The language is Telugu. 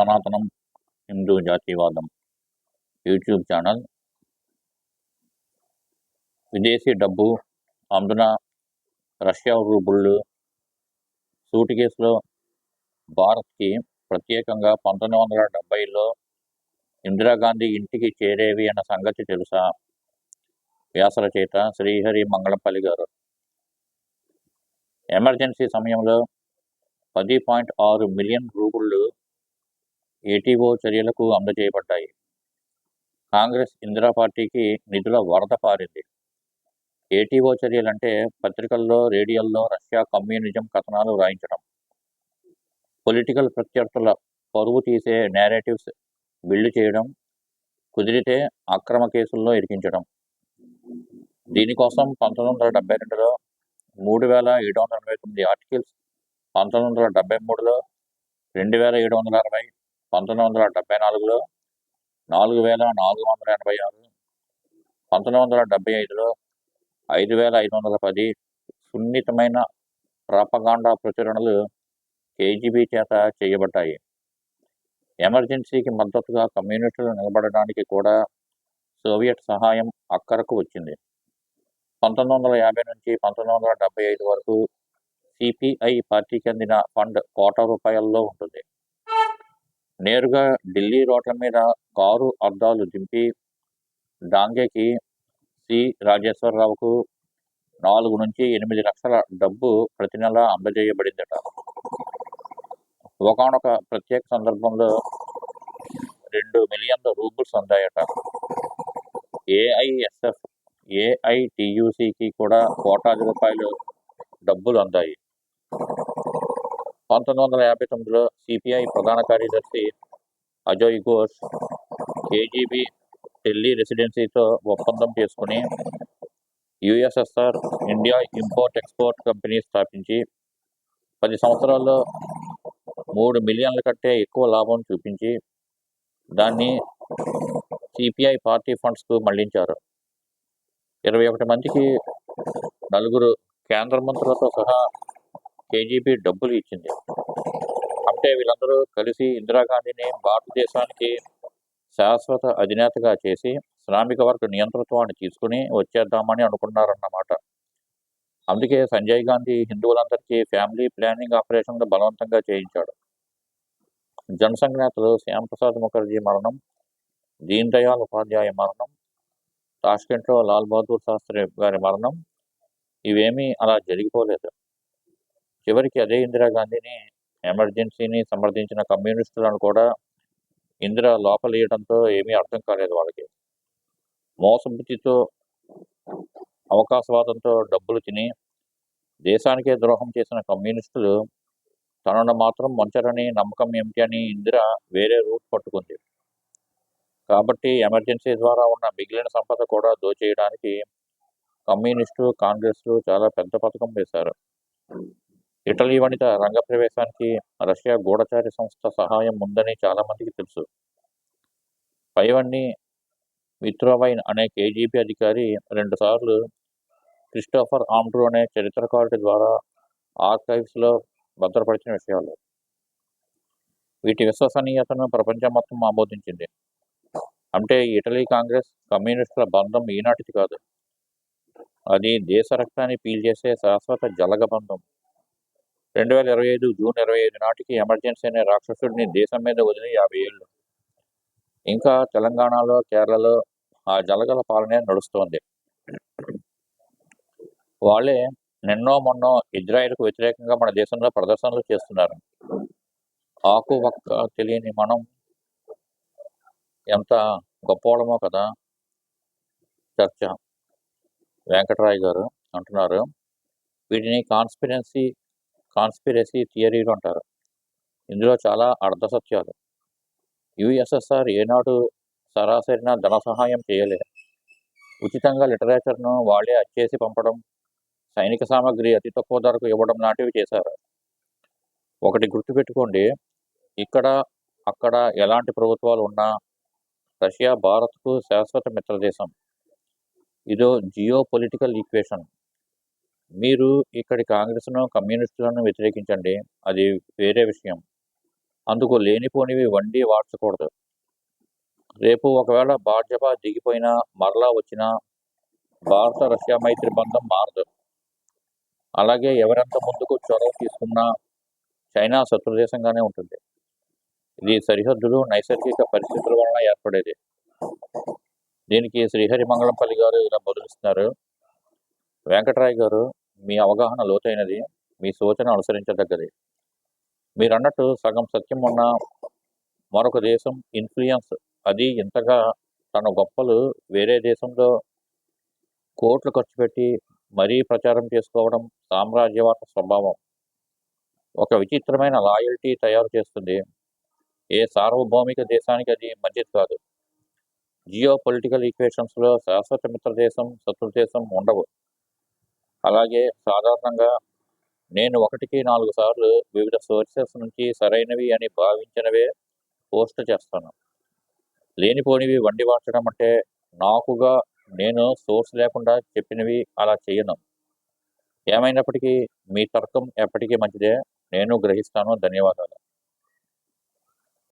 సనాతనం హిందూ జాతీయవాదం యూట్యూబ్ ఛానల్. విదేశీ డబ్బు అందున రష్యా రూబుళ్ళు సూట్ కేసులో భారత్కి ప్రత్యేకంగా పంతొమ్మిది వందల డెబ్బైలో ఇందిరాగాంధీ ఇంటికి చేరేవి అన్న సంగతి తెలుసా? వ్యాసరచయిత శ్రీహరి మంగళపల్లి గారు. ఎమర్జెన్సీ సమయంలో పది పాయింట్ ఆరు మిలియన్ రూపుళ్ళు ఏటీఓ చర్యలకు అందజేయబడ్డాయి కాంగ్రెస్ ఇందిరా పార్టీకి నిధుల వరద పారింది. ఏటీఓ చర్యలంటే పత్రికల్లో రేడియోల్లో రష్యా కమ్యూనిజం కథనాలు రాయించడం. పొలిటికల్ ప్రత్యర్థుల పరువు తీసే నేరేటివ్స్ బిల్డ్ చేయడం కుదిరితే అక్రమ కేసుల్లో ఇరికించడం. దీనికోసం పంతొమ్మిది వందల డెబ్బై రెండులో మూడు వేల ఏడు వందల ఎనభై తొమ్మిది ఆర్టికల్స్ పంతొమ్మిది వందల డెబ్బై మూడులో రెండు వేల ఏడు వందల అరవై పంతొమ్మిది వందల డెబ్బై నాలుగులో నాలుగు వేల నాలుగు వందల ఎనభై ఆరు పంతొమ్మిది వందల డెబ్బై ఐదులో ఐదు వేల ఐదు వందల పది సున్నితమైన ప్రాపగాండా ప్రచురణలు కేజీబీ చేత చేయబడ్డాయి. ఎమర్జెన్సీకి మద్దతుగా కమ్యూనిస్టులు నిలబడడానికి కూడా సోవియట్ సహాయం అక్కరకు వచ్చింది. పంతొమ్మిది వందల యాభై నుంచి పంతొమ్మిది వందల డెబ్బై ఐదు వరకు సిపిఐ పార్టీకి అందిన ఫండ్ కోట రూపాయల్లో ఉంటుంది. నేరుగా ఢిల్లీ రోడ్ల మీద కారు అద్దాలు దింపి డాంగేకి సి. రాజేశ్వరరావుకు నాలుగు నుంచి ఎనిమిది లక్షల డబ్బు ప్రతి నెల అందజేయబడిందట. ఒకనొక ప్రత్యేక సందర్భంలో రెండు మిలియన్ల రూబుల్స్ అందాయట. ఏఐఎస్ఎఫ్ ఏఐటియుసికి కూడా కోటాది రూపాయలు డబ్బులు అందాయి. పంతొమ్మిది వందల యాభై తొమ్మిదిలో సిపిఐ ప్రధాన కార్యదర్శి అజయ్ ఘోష్ కేజీబీ ఢిల్లీ రెసిడెన్సీతో ఒప్పందం చేసుకుని USSR India import export company స్థాపించి పది సంవత్సరాల్లో మూడు మిలియన్ల కంటే ఎక్కువ లాభం చూపించి దాన్ని సిపిఐ పార్టీ ఫండ్స్కు మళ్ళించారు. ఇరవై ఒకటి మందికి నలుగురు కేంద్ర మంత్రులతో సహా కేజీబీ డబ్బులు ఇచ్చింది. అంటే వీళ్ళందరూ కలిసి ఇందిరాగాంధీని భారతదేశానికి శాశ్వత అధినేతగా చేసి శ్రామిక వర్గ నియంతృత్వాన్ని తీసుకుని వచ్చేద్దామని అనుకున్నారన్నమాట. అందుకే సంజయ్ గాంధీ హిందువులందరికీ ఫ్యామిలీ ప్లానింగ్ ఆపరేషన్లు బలవంతంగా చేయించాడు. జనసంఘ నేతలు శ్యాంప్రసాద్ ముఖర్జీ మరణం దీన్ దయాళ్ ఉపాధ్యాయ మరణం తాష్కెంట్లో లాల్ బహదూర్ శాస్త్రి గారి మరణం ఇవేమీ అలా జరిగిపోలేదు. చివరికి అదే ఇందిరాగాంధీని ఎమర్జెన్సీని సమర్థించిన కమ్యూనిస్టులను కూడా ఇందిర లోపలేయడంతో ఏమీ అర్థం కాలేదు వాళ్ళకి. మోసబుద్ధితో అవకాశవాదంతో డబ్బులు తిని దేశానికే ద్రోహం చేసిన కమ్యూనిస్టులు తనను మాత్రం మంచరని నమ్మకం ఏమిటి అని ఇందిర వేరే రూట్ పట్టుకుంది. కాబట్టి ఎమర్జెన్సీ ద్వారా ఉన్న మిగిలిన సంపద కూడా దోచేయడానికి కమ్యూనిస్టు కాంగ్రెస్లు చాలా పెద్ద పథకం వేశారు. ఇటలీ వనిత రంగప్రవేశానికి రష్యా గూఢచారి సంస్థ సహాయం ఉందని చాలామందికి తెలుసు. పైవన్నీ మిత్రోవైన్ అనే కేజీబీ అధికారి రెండుసార్లు క్రిస్టోఫర్ ఆమ్డ్రూ అనే చరిత్రకారుడి ద్వారా ఆర్కైవ్స్లో భద్రపరిచిన విషయాలు. వీటి విశ్వసనీయతను ప్రపంచం మొత్తం ఆమోదించింది. అంటే ఇటలీ కాంగ్రెస్ కమ్యూనిస్టుల బంధం ఈనాటిది కాదు. అది దేశ రక్తాన్ని పీల్చేసే శాశ్వత జలగ బంధం రెండు వేల ఇరవై ఐదు జూన్ ఇరవై ఐదు నాటికి ఎమర్జెన్సీ అనే రాక్షసుడిని దేశం మీద వదిలి యాభై ఏళ్ళు. ఇంకా తెలంగాణలో కేరళలో ఆ జలగల పాలనే నడుస్తోంది. వాళ్ళే నిన్నో మొన్నో ఇజ్రాయెల్కు వ్యతిరేకంగా మన దేశంలో ప్రదర్శనలు చేస్తున్నారు. ఆకు ఒక్క తెలియని మనం ఎంత గొప్పవాళ్ళమో కదా! చర్చ వెంకటరాయ్ గారు అంటున్నారు. వీటిని కాన్స్పిరెన్సీ కాన్స్పిరసీ థియరీలు అంటారు. ఇందులో చాలా అర్ధసత్యాలు యుఎస్ఎస్ఆర్ ఏనాడు సరాసరిన ధన సహాయం చేయలేదు. ఉచితంగా లిటరేచర్ను వాళ్ళే అచ్చేసి పంపడం సైనిక సామాగ్రి అతి తక్కువ ధరకు ఇవ్వడం లాంటివి చేశారు. ఒకటి గుర్తుపెట్టుకోండి ఇక్కడ అక్కడ ఎలాంటి ప్రభుత్వాలు ఉన్నా రష్యా భారత్కు శాశ్వత మిత్రదేశం. ఇదో జియో పొలిటికల్ ఈక్వేషన్. మీరు ఇక్కడి కాంగ్రెస్ను కమ్యూనిస్టులను వ్యతిరేకించండి. అది వేరే విషయం. అందుకు లేనిపోనివి వండి వాడ్చకూడదు. రేపు ఒకవేళ భాజపా దిగిపోయినా మరలా వచ్చినా భారత రష్యా మైత్రి బంధం మారదు. అలాగే ఎవరెంత ముందుకు చొరవ తీసుకున్నా చైనా శత్రుదేశంగానే ఉంటుంది. ఇది సరిహద్దులు నైసర్గిక పరిస్థితుల వలన ఏర్పడేది. దీనికి శ్రీహరి మంగళంపల్లి గారు ఇలా బదులిస్తున్నారు వెంకటరాయ్ గారు మీ అవగాహన లోతైనది మీ సూచన అనుసరించదగ్గది. మీరు అన్నట్టు సగం సత్యం ఉన్న మరొక దేశం ఇన్ఫ్లుయెన్స్. అది ఇంతగా తన గొప్పలు వేరే దేశంలో కోట్లు ఖర్చు పెట్టి మరీ ప్రచారం చేసుకోవడం సామ్రాజ్యవాద స్వభావం. ఒక విచిత్రమైన లాయల్టీ తయారు చేస్తుంది. ఏ సార్వభౌమిక దేశానికి అది మంచిది కాదు. జియో పొలిటికల్ ఈక్వేషన్స్లో శాశ్వత మిత్ర దేశం శత్రు దేశం ఉండవు. అలాగే సాధారణంగా నేను ఒకటికి నాలుగు సార్లు వివిధ సోర్సెస్ నుంచి సరైనవి అని భావించినవే పోస్ట్ చేస్తాను. లేనిపోనివి వండి మార్చడం అంటే నాకుగా నేను సోర్స్ లేకుండా చెప్పినవి అలా చేయను. ఏమైనప్పటికీ మీ తర్కం ఎప్పటికీ మంచిదే. నేను గ్రహిస్తాను. ధన్యవాదాలు.